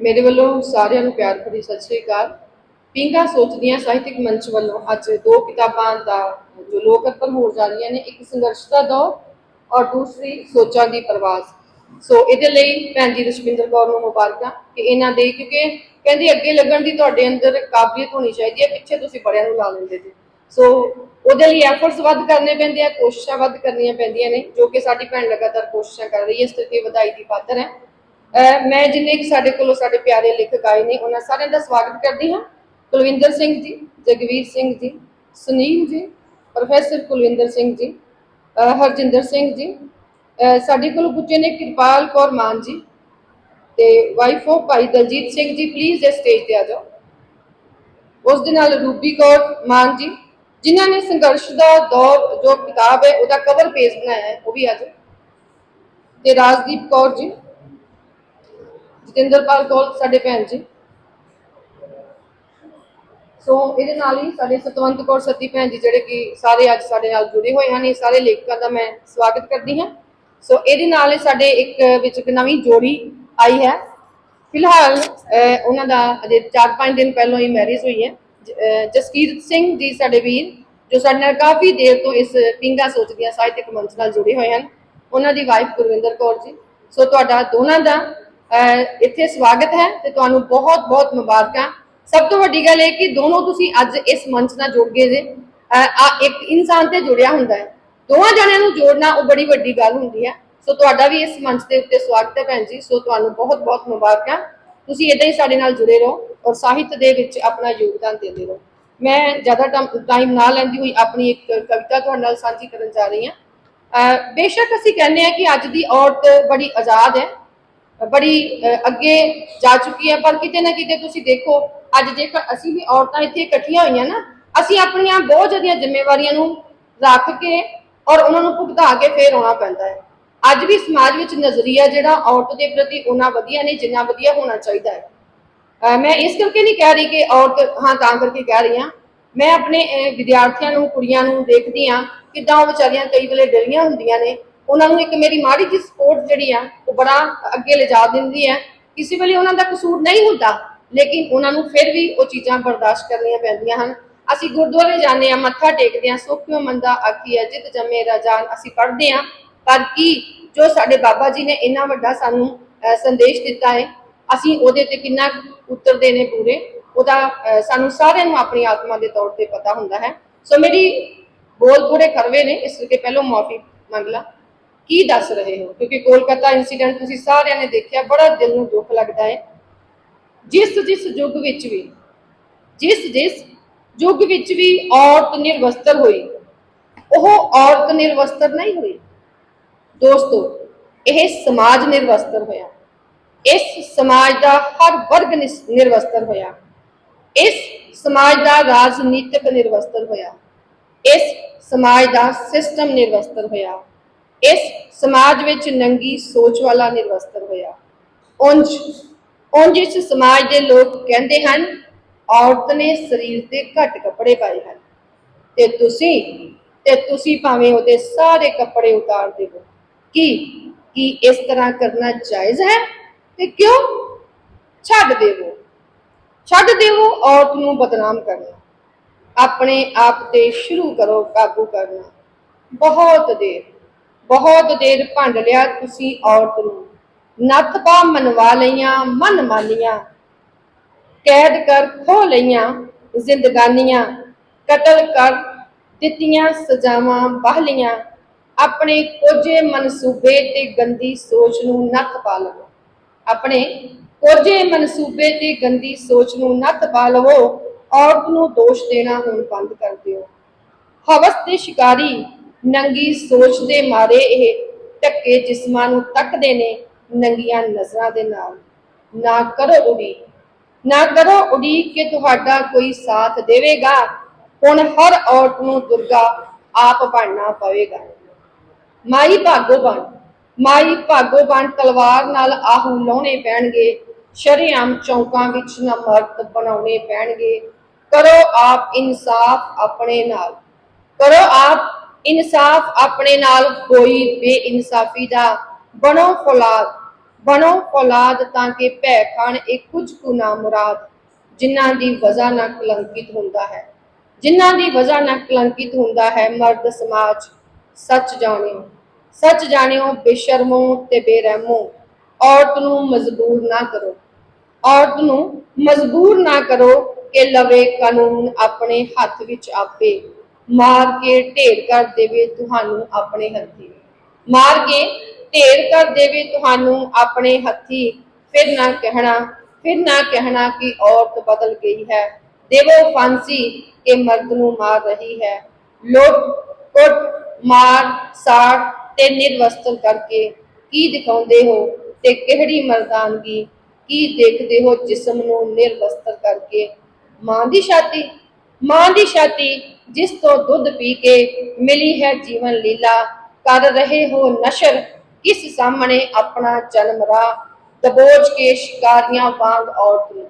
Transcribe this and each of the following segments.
ਮੇਰੇ ਵੱਲੋਂ ਸਾਰਿਆਂ ਨੂੰ ਪਿਆਰ ਭਰੀ ਸਤਿ ਸ੍ਰੀ ਅਕਾਲ। ਪਿੰਗਾ ਸੋਚਦੀਆਂ ਸਾਹਿਤਿਕ ਮੰਚ ਵੱਲੋਂ ਅੱਜ ਦੋ ਕਿਤਾਬਾਂ ਦਾ ਜੋ ਲੋਕ ਅਰਪਣ ਹੋ ਜਾ ਰਹੀਆਂ ਨੇ, ਇੱਕ ਸੰਘਰਸ਼ ਦਾ ਦੌਰ ਔਰ ਦੂਸਰੀ ਸੋਚਾਂ ਦੀ ਪ੍ਰਵਾਸ ਸੋ ਇਹਦੇ ਲਈ ਭੈਣ ਜੀ ਰਸ਼ਮਿੰਦਰ ਕੌਰ ਨੂੰ ਮੁਬਾਰਕਾਂ ਕਿ ਇਹਨਾਂ ਦੇ, ਕਿਉਂਕਿ ਕਹਿੰਦੀ ਅੱਗੇ ਲੱਗਣ ਦੀ ਤੁਹਾਡੇ ਅੰਦਰ ਕਾਬਲੀਅਤ ਹੋਣੀ ਚਾਹੀਦੀ ਹੈ, ਪਿੱਛੇ ਤੁਸੀਂ ਬੜਿਆਂ ਨੂੰ ਲਾ ਲੈਂਦੇ ਜੀ। ਸੋ ਉਹਦੇ ਲਈ ਐਫਰਟਸ ਵੱਧ ਕਰਨੇ ਪੈਂਦੇ ਆ, ਕੋਸ਼ਿਸ਼ਾਂ ਵੱਧ ਕਰਨੀਆਂ ਪੈਂਦੀਆਂ ਨੇ, ਜੋ ਕਿ ਸਾਡੀ ਭੈਣ ਲਗਾਤਾਰ ਕੋਸ਼ਿਸ਼ਾਂ ਕਰ ਰਹੀ ਹੈ, ਇਸ ਵਧਾਈ ਦੀ ਪਾਤਰ ਹੈ। ਮੈਂ ਜਿੰਨੇ ਕਿ ਸਾਡੇ ਕੋਲੋਂ ਸਾਡੇ ਪਿਆਰੇ ਲੇਖਕ ਆਏ ਨੇ, ਉਹਨਾਂ ਸਾਰਿਆਂ ਦਾ ਸਵਾਗਤ ਕਰਦੀ ਹਾਂ। ਕੁਲਵਿੰਦਰ ਸਿੰਘ ਜੀ, ਜਗਵੀਰ ਸਿੰਘ ਜੀ, ਸੁਨੀਲ ਜੀ, ਪ੍ਰੋਫੈਸਰ ਕੁਲਵਿੰਦਰ ਸਿੰਘ ਜੀ ਹਰਜਿੰਦਰ ਸਿੰਘ ਜੀ ਸਾਡੇ ਕੋਲ ਪੁੱਜੇ ਨੇ ਕਿਰਪਾਲ ਕੌਰ ਮਾਨ ਜੀ ਤੇ wife of Bhai Daljit Singh ji please ਇਸ ਸਟੇਜ ਤੇ ਆ ਜਾਓ। ਉਸ ਦੇ ਨਾਲ ਰੂਬੀ ਕੌਰ ਮਾਨ ਜੀ, ਜਿਨ੍ਹਾਂ ਨੇ ਸੰਘਰਸ਼ ਦਾ ਦੌਰ, ਜੋ ਕਿਤਾਬ ਹੈ, ਉਹਦਾ ਕਵਰ ਪੇਜ ਬਣਾਇਆ ਹੈ, ਉਹ ਵੀ ਆ ਜਾਓ। ਤੇ ਰਾਜਦੀਪ ਕੌਰ ਜੀ ਜਤਿੰਦਰਪਾਲ ਕੌਰ, ਸਾਡੇ ਭੈਣ ਜੀ। ਸੋ ਇਹਦੇ ਨਾਲ ਹੀ ਸਾਡੇ ਸਤਵੰਤ ਕੌਰ ਸਤੀ ਭੈਣ ਜੀ, ਜਿਹੜੇ ਕਿ ਸਾਰੇ ਅੱਜ ਸਾਡੇ ਨਾਲ ਜੁੜੇ ਹੋਏ ਹਨ, ਇਹ ਸਾਰੇ ਲੇਖਕਾਂ ਦਾ ਮੈਂ ਸਵਾਗਤ ਕਰਦੀ ਹਾਂ। ਸੋ ਇਹਦੇ ਨਾਲ ਹੀ ਸਾਡੇ ਇੱਕ ਵਿੱਚ ਇੱਕ ਨਵੀਂ ਜੋੜੀ ਆਈ ਹੈ। ਫਿਲਹਾਲ ਉਹਨਾਂ ਦਾ ਅਜੇ 4-5 ਦਿਨ ਪਹਿਲਾਂ ਹੀ ਮੈਰਿਜ ਹੋਈ ਹੈ। ਜ- ਜਸਕੀਰਤ ਸਿੰਘ ਜੀ ਸਾਡੇ ਵੀਰ, ਜੋ ਸਾਡੇ ਨਾਲ ਕਾਫੀ ਦੇਰ ਤੋਂ ਇਸ ਪਿੰਗਾ ਸੋਚਦੀਆਂ, ਸਾਹਿਤਕ ਮੰਚ ਨਾਲ ਜੁੜੇ ਹੋਏ ਹਨ। ਉਹਨਾਂ ਦੀ ਵਾਈਫ ਗੁਰਵਿੰਦਰ ਕੌਰ ਜੀ। ਸੋ ਤੁਹਾਡਾ ਦੋਨਾਂ ਦਾ ਇੱਥੇ ਸਵਾਗਤ ਹੈ ਤੇ ਤੁਹਾਨੂੰ ਬਹੁਤ ਬਹੁਤ ਮੁਬਾਰਕਾਂ। ਸਭ ਤੋਂ ਵੱਡੀ ਗੱਲ ਇਹ ਕਿ ਦੋਨੋਂ ਤੁਸੀਂ ਅੱਜ ਇਸ ਮੰਚ ਨਾਲ ਜੁੜ ਗਏ ਜੇ। ਆ ਇੱਕ ਇਨਸਾਨ ਤੇ ਜੁੜਿਆ ਹੁੰਦਾ ਹੈ। ਦੋਵਾਂ ਜਣਿਆਂ ਨੂੰ ਜੋੜਨਾ ਉਹ ਬੜੀ ਵੱਡੀ ਗੱਲ ਹੁੰਦੀ ਹੈ। ਸੋ ਤੁਹਾਡਾ ਵੀ ਇਸ ਮੰਚ ਦੇ ਉੱਤੇ ਸਵਾਗਤ ਹੈ ਭੈਣ ਜੀ। ਸੋ ਤੁਹਾਨੂੰ ਬਹੁਤ ਬਹੁਤ ਮੁਬਾਰਕਾਂ। ਤੁਸੀਂ ਇਦਾਂ ਹੀ ਸਾਡੇ ਨਾਲ ਜੁੜੇ ਰਹੋ ਔਰ ਸਾਹਿਤ ਦੇ ਵਿੱਚ ਆਪਣਾ ਯੋਗਦਾਨ ਦਿੰਦੇ ਰਹੋ। ਮੈਂ ਜ਼ਿਆਦਾ ਟਾਈਮ ਨਾ ਲੈਂਦੀ ਹੋਈ ਆਪਣੀ ਇੱਕ ਕਵਿਤਾ ਤੁਹਾਡੇ ਨਾਲ ਸਾਂਝੀ ਕਰਨ ਜਾ ਰਹੀ ਹਾਂ। ਅਹ ਬੇਸ਼ੱਕ ਅਸੀਂ ਕਹਿੰਦੇ ਹਾਂ ਕਿ ਅੱਜ ਦੀ ਔਰਤ ਬੜੀ ਆਜ਼ਾਦ ਹੈ। ਬੜੀ ਅੱਗੇ ਜਾ ਚੁੱਕੀ ਹੈ, ਪਰ ਕਿਤੇ ਨਾ ਕਿਤੇ ਤੁਸੀਂ ਦੇਖੋ, ਅੱਜ ਜੇਕਰ ਅਸੀਂ ਵੀ ਔਰਤਾਂ ਇੱਥੇ ਇਕੱਠੀਆਂ ਹੋਈਆਂ ਨਾ, ਅਸੀਂ ਆਪਣੀਆਂ ਬਹੁਤ ਜ਼ਿਆਦੀਆਂ ਜ਼ਿੰਮੇਵਾਰੀਆਂ ਨੂੰ ਰੱਖ ਕੇ ਔਰ ਉਹਨਾਂ ਨੂੰ ਭੁਗਤਾ ਕੇ ਫੇਰ ਆਉਣਾ ਪੈਂਦਾ ਹੈ। ਅੱਜ ਵੀ ਸਮਾਜ ਵਿੱਚ ਨਜ਼ਰੀਆ ਜਿਹੜਾ ਔਰਤ ਦੇ ਪ੍ਰਤੀ ਉਹਨਾਂ ਵਧੀਆ ਨਹੀਂ ਜਿੰਨਾ ਵਧੀਆ ਹੋਣਾ ਚਾਹੀਦਾ ਹੈ। ਅਹ, ਮੈਂ ਇਸ ਕਰਕੇ ਨਹੀਂ ਕਹਿ ਰਹੀ ਕਿ ਔਰਤ, ਹਾਂ, ਤਾਂ ਕਰਕੇ ਕਹਿ ਰਹੀ ਹਾਂ। ਮੈਂ ਆਪਣੇ ਵਿਦਿਆਰਥੀਆਂ ਨੂੰ, ਕੁੜੀਆਂ ਨੂੰ ਦੇਖਦੀ ਹਾਂ, ਕਿਦਾਂ ਉਹ ਵਿਚਾਰੀਆਂ ਕਈ ਵੇਲੇ ਡਰੀਆਂ ਹੁੰਦੀਆਂ ਨੇ ਉਹਨਾਂ ਨੂੰ ਇੱਕ ਮੇਰੀ ਮਾੜੀ ਜਿਹੀ ਸਪੋਰਟ ਜਿਹੜੀ ਆ, ਉਹ ਬੜਾ ਅੱਗੇ ਲਿਜਾ ਦਿੰਦੀ ਹੈ ਕਿਸੇ ਵੇਲੇ ਉਹਨਾਂ ਦਾ ਕਸੂਰ ਨਹੀਂ ਹੁੰਦਾ, ਲੇਕਿਨ ਉਹਨਾਂ ਨੂੰ ਫਿਰ ਵੀ ਉਹ ਚੀਜ਼ਾਂ ਬਰਦਾਸ਼ਤ ਕਰਨੀਆਂ ਪੈਂਦੀਆਂ ਹਨ। ਅਸੀਂ ਗੁਰਦੁਆਰੇ ਜਾਂਦੇ ਆ ਮੱਥਾ ਟੇਕਦੇ ਆ ਸੋਖਿਓ ਮੰਦਾ ਆਖੀ ਹੈ, ਜਿਤ ਜੰਮੇ ਰਾਜਾਨ ਅਸੀਂ ਪੜ੍ਹਦੇ ਆ ਪਰ ਕੀ ਜੋ ਸਾਡੇ ਬਾਬਾ ਜੀ ਨੇ ਇੰਨਾ ਵੱਡਾ ਸਾਨੂੰ ਸੰਦੇਸ਼ ਦਿੱਤਾ ਹੈ, ਅਸੀਂ ਉਹਦੇ ਤੇ ਕਿੰਨਾ ਉਤਰਦੇ ਨੇ ਪੂਰੇ, ਉਹਦਾ ਸਾਨੂੰ ਸਾਰਿਆਂ ਨੂੰ ਆਪਣੀ ਆਤਮਾ ਦੇ ਤੌਰ ਤੇ ਪਤਾ ਹੁੰਦਾ ਹੈ। ਸੋ ਮੇਰੀ ਬੋਲ ਪੂਰੇ ਕਰਵੇ ਨੇ, ਇਸ ਕਰਕੇ ਪਹਿਲੋਂ ਮਾਫੀ ਮੰਗ ਲਾ। ਕੀ ਦੱਸ ਰਹੇ ਹੋ? ਕਿਉਂਕਿ ਕੋਲਕਾਤਾ ਇਨਸੀਡੈਂਟ ਤੁਸੀਂ ਸਾਰਿਆਂ ਨੇ ਦੇਖਿਆ, ਬੜਾ ਦਿਲ ਨੂੰ ਦੁੱਖ ਲੱਗਦਾ ਹੈ। ਜਿਸ ਜਿਸ ਯੁੱਗ ਵਿੱਚ ਵੀ, ਜਿਸ ਜਿਸ ਯੁੱਗ ਵਿੱਚ ਵੀ ਔਰਤ ਨਿਰਵਸਤਰ ਹੋਈ, ਉਹ ਔਰਤ ਨਿਰਵਸਤਰ ਨਹੀਂ ਹੋਈ। ਦੋਸਤੋ, ਇਹ ਸਮਾਜ ਨਿਰਵਸਤਰ ਹੋਇਆ। ਇਸ ਸਮਾਜ ਦਾ ਹਰ ਵਰਗ ਨਿਸ- ਨਿਰਵਸਤਰ ਹੋਇਆ। ਇਸ ਸਮਾਜ ਦਾ ਰਾਜਨੀਤਿਕ ਨਿਰਵਸਤਰ ਹੋਇਆ। ਇਸ ਸਮਾਜ ਦਾ ਸਿਸਟਮ ਨਿਰਵਸਤਰ ਹੋਇਆ। ਇਸ ਸਮਾਜ ਵਿੱਚ ਨੰਗੀ ਸੋਚ ਵਾਲਾ ਨਿਰਵਸਤਰ ਹੋਇਆ। ਉਂਝ ਉਂਝ ਇਸ ਸਮਾਜ ਦੇ ਲੋਕ ਕਹਿੰਦੇ ਹਨ, ਔਰਤ ਨੇ ਸਰੀਰ ਤੇ ਘੱਟ ਕੱਪੜੇ ਪਾਏ ਹਨ। ਤੇ ਤੁਸੀਂ ਤੇ ਤੁਸੀਂ ਭਾਵੇਂ ਉਹਦੇ ਸਾਰੇ ਕੱਪੜੇ ਉਤਾਰ ਦੇਵੋ। ਕੀ ਕੀ ਇਸ ਤਰ੍ਹਾਂ ਕਰਨਾ ਜਾਇਜ਼ ਹੈ? ਤੇ ਕਿਉਂ? ਛੱਡ ਦੇਵੋ। ਛੱਡ ਦੇਵੋ ਔਰਤ ਨੂੰ ਬਦਨਾਮ ਕਰਨਾ। ਆਪਣੇ ਆਪ ਤੇ ਸ਼ੁਰੂ ਕਰੋ ਕਾਬੂ ਕਰਨਾ। ਬਹੁਤ ਦੇਰ। ਬਹੁਤ ਦੇਰ ਭੰਡ ਲਿਆ ਤੁਸੀਂ ਔਰਤ ਨੂੰ। ਨੱਥ ਪਾ ਮਨਵਾ ਲਈਆਂ, ਮਨ ਮਾਨੀਆਂ। ਕੈਦ ਕਰ ਖੋ ਲਈਆਂ ਜ਼ਿੰਦਗਾਨੀਆਂ। ਕਤਲ ਕਰ ਦਿੱਤੀਆਂ ਸਜ਼ਾਵਾਂ ਬਾਹਲੀਆਂ ਆਪਣੇ ਕੋਝੇ ਮਨਸੂਬੇ ਤੇ ਗੰਦੀ ਸੋਚ ਨੂੰ ਨੱਥ ਪਾ ਲਵੋ। ਆਪਣੇ ਕੋਝੇ ਮਨਸੂਬੇ ਤੇ ਗੰਦੀ ਸੋਚ ਨੂੰ ਨੱਥ ਪਾ ਲਵੋ। ਔਰਤ ਨੂੰ ਦੋਸ਼ ਦੇਣਾ ਹੁਣ ਬੰਦ ਕਰ ਦਿਓ। ਹਵਸ ਦੇ ਸ਼ਿਕਾਰੀ ਨੰਗੀ ਸੋਚ ਦੇ ਮਾਰੇ ਇਹ ਟੱਕੇ ਜਿਸਮਾਂ ਨੂੰ ਤੱਕਦੇ ਨੇ ਨੰਗੀਆਂ ਨਜ਼ਰਾਂ ਦੇ ਨਾਲ। ਨਾ ਕਰੋ ਉਡੀ ਨਾ ਕਰੋ ਉਡੀ ਕਿ ਤੁਹਾਡਾ ਕੋਈ ਸਾਥ ਦੇਵੇਗਾ। ਹੁਣ ਹਰ ਔਰਤ ਨੂੰ ਦੁਰਗਾ ਆਪ ਬਣਨਾ ਪਵੇਗਾ। ਮਾਈ ਭਾਗੋ ਬਣ। ਮਾਈ ਭਾਗੋ ਬਣ ਤਲਵਾਰ ਨਾਲ ਆਹੂ ਲਾਉਣੇ ਪੈਣਗੇ। ਸ਼ਰੇਆਮ ਚੌਂਕਾਂ ਵਿੱਚ ਨਮਰਤ ਬਣਾਉਣੇ ਪੈਣਗੇ। ਕਰੋ ਆਪ ਇਨਸਾਫ ਆਪਣੇ ਨਾਲ। ਕਰੋ ਆਪ ਇਨਸਾਫ ਆਪਣੇ ਨਾਲ ਕੋਈ ਬੇਇਨਸਾਫੀ ਦਾ। ਬਣੋ ਫੌਲਾਦ ਬਣੋ ਔਲਾਦ ਤਾਂ ਕਿ ਭੈ ਖਾਣ ਇਹ ਕੁਝ ਕੁ ਨਾ ਮੁਰਾਦ, ਜਿਨ੍ਹਾਂ ਦੀ ਵਜ਼ਾ ਨਾਲ ਕਲੰਕਿਤ ਹੁੰਦਾ ਹੈ। ਜਿਨ੍ਹਾਂ ਦੀ ਵਜ਼ਾ ਨਾਲ ਕਲੰਕਿਤ ਹੁੰਦਾ ਹੈ ਮਰਦ ਸਮਾਜ, ਸੱਚ ਜਾਣਿਓ। ਸੱਚ ਜਾਣਿਓ, ਬੇਸ਼ਰਮੋ ਤੇ ਬੇਰਹਿਮੋ, ਔਰਤ ਨੂੰ ਮਜਬੂਰ ਨਾ ਕਰੋ। ਔਰਤ ਨੂੰ ਮਜਬੂਰ ਨਾ ਕਰੋ ਕਿ ਲਵੇ ਕਾਨੂੰਨ ਆਪਣੇ ਹੱਥ ਵਿੱਚ ਆਪੇ। ਮਾਰ ਕੇ ਢੇਰ ਕਰ ਦੇਵੇ ਤੁਹਾਨੂੰ ਆਪਣੇ ਹੱਥੀ। ਮਾਰ ਕੇ ਢੇਰ ਕਰ ਦੇਵੇ ਤੁਹਾਨੂੰ ਆਪਣੇ ਹੱਥੀ। ਫਿਰ ਨਾ ਕਹਿਣਾ, ਫਿਰ ਨਾ ਕਹਿਣਾ ਕਿ ਔਰਤ ਬਦਲ ਗਈ ਹੈ। ਦੇਵੋ ਫਾਂਸੀ ਕਿ ਮਰਦ ਨੂੰ ਮਾਰ ਰਹੀ ਹੈ। ਲੁੱਟ, ਕੁੱਟ, ਮਾਰ, ਸਾੜ ਤੇ ਨਿਰਵਸਤਰ ਕਰਕੇ ਕੀ ਦਿਖਾਉਂਦੇ ਹੋ ਤੇ ਕਿਹੜੀ ਮਰਦਾਨਗੀ? ਕੀ ਦੇਖਦੇ ਹੋ ਜਿਸਮ ਨੂੰ ਨਿਰਵਸਤਰ ਕਰਕੇ? ਮਾਂ ਦੀ ਛਾਤੀ? ਮਾਂ ਦੀ ਛਾਤੀ ਜਿਸ ਤੋਂ ਦੁੱਧ ਪੀ ਕੇ ਮਿਲੀ ਹੈ ਜੀਵਨ ਲੀਲਾ, ਕਰ ਰਹੇ ਹੋ ਨਸ਼ਰ, ਕਿਸ ਸਾਹਮਣੇ ਆਪਣਾ ਜਨਮ ਰਾਹ? ਦਬੋਚ ਕੇ ਸ਼ਿਕਾਰੀਆਂ ਵਾਂਗ ਔਰਤ ਨੂੰ,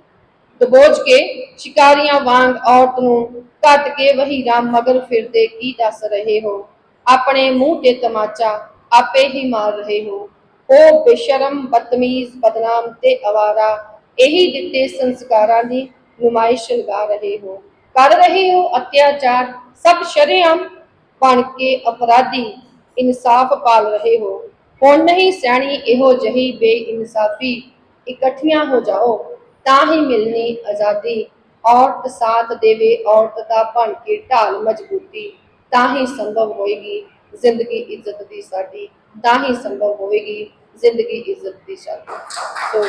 ਦਬੋਚ ਕੇ ਸ਼ਿਕਾਰੀਆਂ ਵਾਂਗ ਔਰਤ ਨੂੰ ਕੱਟ ਕੇ ਵਹੀਰਾ ਮਗਰ ਫਿਰਦੇ ਕੀ ਦੱਸ ਰਹੇ ਹੋ? ਆਪਣੇ ਮੂੰਹ ਤੇ ਤਮਾਚਾ ਆਪੇ ਹੀ ਮਾਰ ਰਹੇ ਹੋ। ਉਹ ਬੇਸ਼ਰਮ ਬਦਤਮੀਜ਼ ਬਦਨਾਮ ਤੇ ਅਵਾਰਾ, ਇਹੀ ਦਿੱਤੇ ਸੰਸਕਾਰਾਂ ਦੀ ਨੁਮਾਇਸ਼ ਲਗਾ ਰਹੇ ਹੋ। ਕਰ ਰਹੇ ਹੋ ਅਤਿਆਚਾਰ, ਸਭ ਸ਼ਰੇਆਮ ਬਣ ਕੇ ਅਪਰਾਧੀ ਇਨਸਾਫ ਪਾਲ ਰਹੇ ਹੋ। ਹੁਣ ਨਹੀਂ ਸਹਿਣੀ ਇਹੋ ਜਹੀ ਬੇਇਨਸਾਫੀ ਇਕੱਠੀਆਂ ਹੋ ਜਾਓ, ਤਾਂ ਹੀ ਮਿਲਣੀ ਆਜ਼ਾਦੀ। ਔਰਤ ਸਾਥ ਦੇਵੇ, ਔਰਤ ਦਾ ਬਣ ਕੇ ਢਾਲ ਮਜ਼ਬੂਤੀ, ਤਾਂ ਹੀ ਸੰਭਵ ਹੋਏਗੀ ਜ਼ਿੰਦਗੀ ਇੱਜ਼ਤ ਦੀ ਸਾਡੀ, ਤਾਂ ਹੀ ਸੰਭਵ ਹੋਵੇਗੀ ਜ਼ਿੰਦਗੀ ਇੱਜ਼ਤ ਦੀ ਸਾਡੀ। ਸੋ